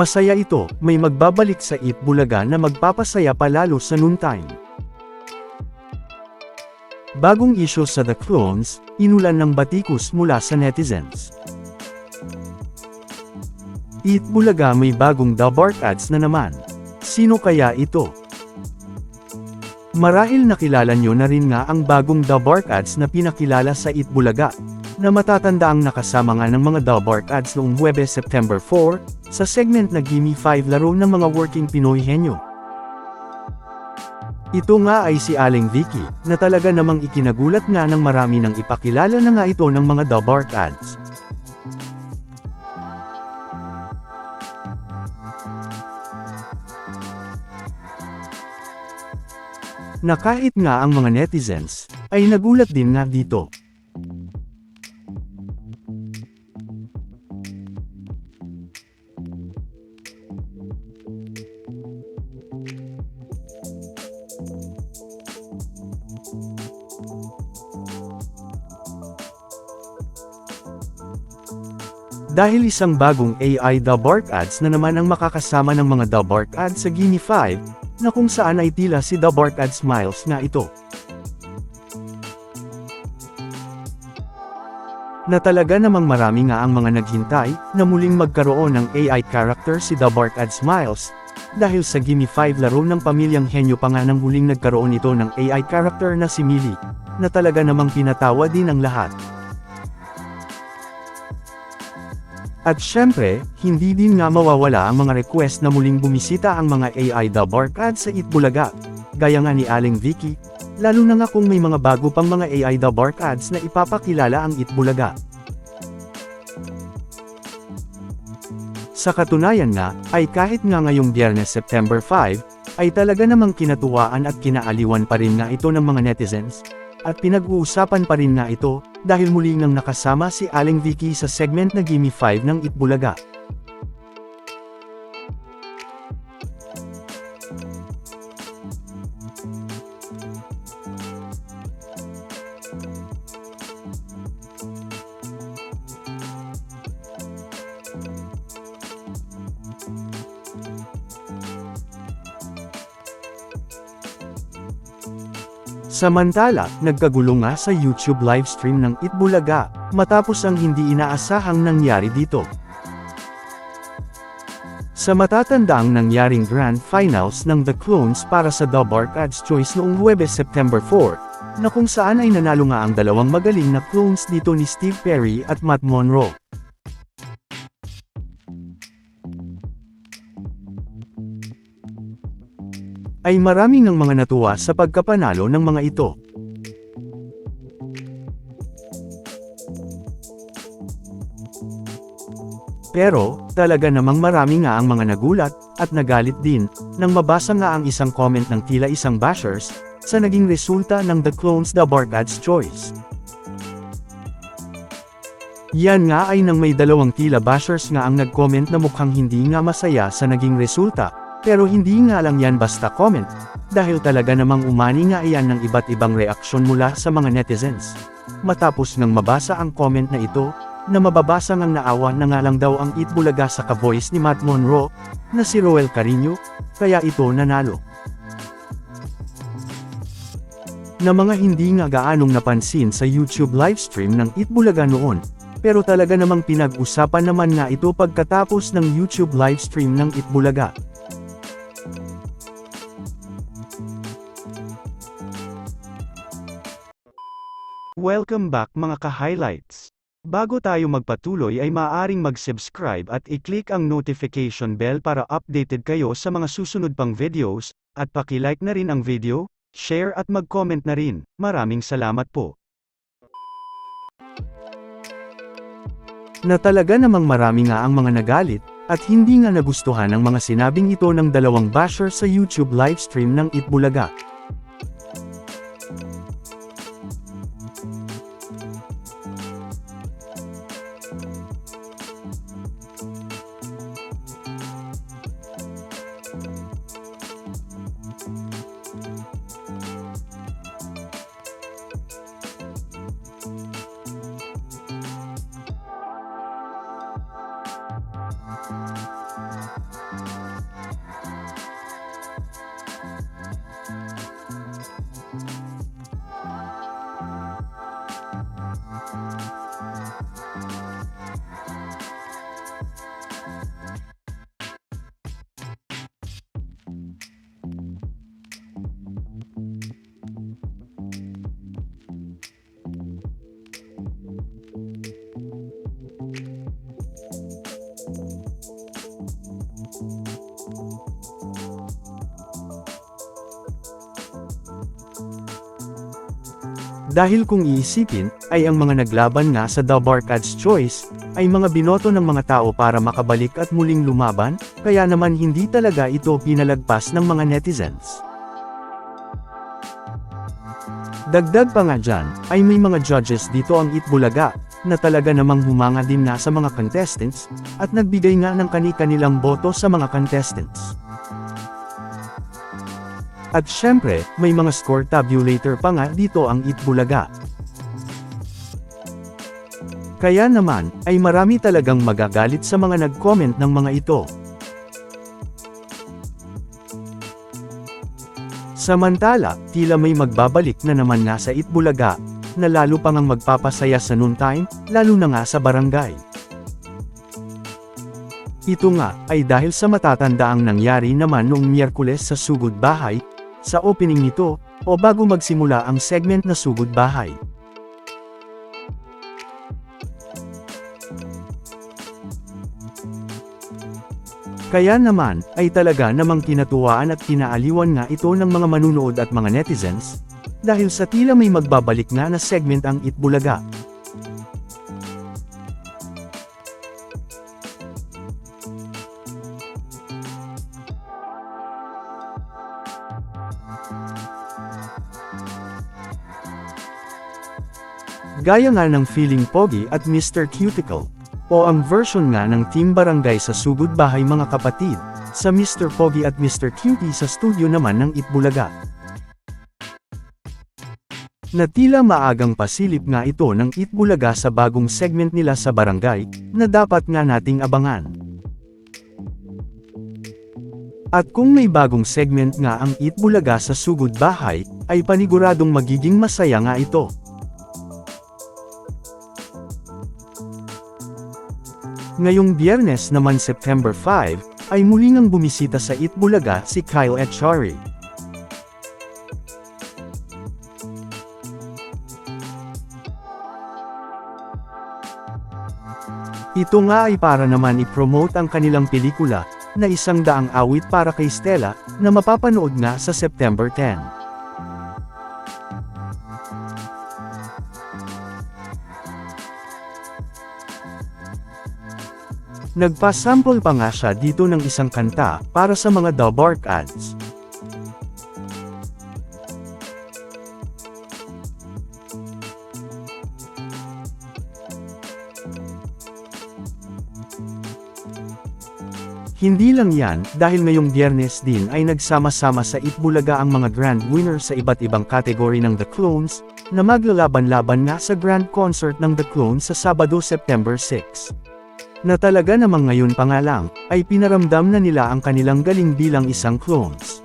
Masaya ito, may magbabalik sa Eat Bulaga na magpapasaya palalo sa noontime. Bagong issue sa The Clones, inulan ng batikus mula sa netizens. Eat Bulaga may bagong The ads na naman. Sino kaya ito? Marahil nakilala nyo na rin nga ang bagong The ads na pinakilala sa Eat Bulaga, na matatanda ang nakasama nga ng mga The Bark ads noong Huwebes September 4, sa segment na Gimme 5 laro ng mga working Pinoy henyo. Ito nga ay si Aling Vicky, na talaga namang ikinagulat nga ng marami nang ipakilala na nga ito ng mga The Bark ads. Na kahit nga ang mga netizens, ay nagulat din nga dito. Dahil isang bagong AI The Bark Ads na naman ang makakasama ng mga The Bark Ads sa Gimme 5, na kung saan ay tila si The Bark Ads Smiles nga ito. Na talaga namang marami nga ang mga naghintay, na muling magkaroon ng AI character si The Bark Ads Smiles, dahil sa Gimme 5 laro ng pamilyang henyo pa nga nang huling nagkaroon ito ng AI character na si Millie, na talaga namang pinatawa din ang lahat. At syempre, hindi din nga mawawala ang mga request na muling bumisita ang mga AI The Bark ads sa Itbulaga. Gaya nga ni Aling Vicky, lalo na nga kung may mga bago pang mga AI The ads na ipapakilala ang Itbulaga. Sa katunayan nga, ay kahit nga ngayong biyernes September 5, ay talaga namang kinatuwaan at kinaaliwan pa rin nga ito ng mga netizens. At pinag-uusapan pa rin nga ito, dahil muli nang nakasama si Aling Vicky sa segment na Gimme 5 ng Itbulaga. Samantala, nagkagulo nga sa YouTube livestream ng Itbulaga, matapos ang hindi inaasahang nangyari dito. Sa matatandaang nangyaring Grand Finals ng The Clones para sa The Bark Ads Choice noong Huwebes September 4, na kung saan ay nanalo nga ang dalawang magaling na clones dito ni Steve Perry at Matt Monroe. Ay maraming ng mga natuwa sa pagkapanalo ng mga ito. Pero, talaga namang marami nga ang mga nagulat, at nagalit din, nang mabasa nga ang isang comment ng tila isang bashers, sa naging resulta ng The Clones The Bark Ads Choice. Yan nga ay nang may dalawang tila bashers nga ang nag-comment na mukhang hindi nga masaya sa naging resulta, pero hindi nga lang yan basta comment, dahil talaga namang umani nga iyan ng iba't ibang reaksyon mula sa mga netizens. Matapos ngang mabasa ang comment na ito, na mababasa ngang naawa na nga lang daw ang itbulaga sa ka-voice ni Matt Monroe, na si Roel Carino, kaya ito nanalo. Na mga hindi nga gaanong napansin sa YouTube livestream ng Itbulaga noon, pero talaga namang pinag-usapan naman nga ito pagkatapos ng YouTube livestream ng Itbulaga. Welcome back mga ka-highlights. Bago tayo magpatuloy ay maaaring mag-subscribe at i-click ang notification bell para updated kayo sa mga susunod pang videos, at paki-like na rin ang video, share at mag-comment na rin. Maraming salamat po. Na talaga namang marami nga ang mga nagalit, at hindi nga nagustuhan ang mga sinabing ito ng dalawang basher sa YouTube livestream ng Itbulaga. Dahil kung iisipin, ay ang mga naglaban nga sa The Barkad's Choice, ay mga binoto ng mga tao para makabalik at muling lumaban, kaya naman hindi talaga ito pinalagpas ng mga netizens. Dagdag pa nga dyan, ay may mga judges dito ang Itbulaga, na talaga namang humanga din nga sa mga contestants, at nagbigay nga ng kani-kanilang boto sa mga contestants. At syempre, may mga score tabulator pa nga dito ang Itbulaga. Kaya naman, ay marami talagang magagalit sa mga nag-comment ng mga ito. Samantala, tila may magbabalik na naman nga sa Itbulaga, na lalo pang ang magpapasaya sa noontime, lalo na nga sa barangay. Ito nga, ay dahil sa matatandaang nangyari naman noong Miyerkules sa Sugod Bahay, sa opening nito, o bago magsimula ang segment na Sugod Bahay. Kaya naman, ay talaga namang kinatuwaan at kinaaliwan nga ito ng mga manunood at mga netizens, dahil sa tila may magbabalik nga na segment ang Itbulaga. Gaya nga ng Feeling Pogi at Mr. Cuticle, o ang version nga ng Team Barangay sa Sugod Bahay mga kapatid, sa Mr. Pogi at Mr. Cutie sa studio naman ng Itbulaga. Na tila maagang pasilip nga ito ng Itbulaga sa bagong segment nila sa barangay, na dapat nga nating abangan. At kung may bagong segment nga ang Itbulaga sa Sugod Bahay, ay paniguradong magiging masaya nga ito. Ngayong biyernes naman September 5, ay muli ngang bumisita sa Itbulaga si Kyle Echari. Ito nga ay para naman i-promote ang kanilang pelikula, na isang daang awit para kay Stella, na mapapanood nga sa September 10. Nagpa-sample pa nga siya dito ng isang kanta, para sa mga The Bark ads. Hindi lang yan, dahil ngayong biyernes din ay nagsama-sama sa Itbulaga ang mga grand winner sa iba't ibang kategory ng The Clones, na maglalaban-laban nga sa grand concert ng The Clones sa Sabado September 6. Na talaga namang ngayon pa nga lang, ay pinaramdam na nila ang kanilang galing bilang isang clones.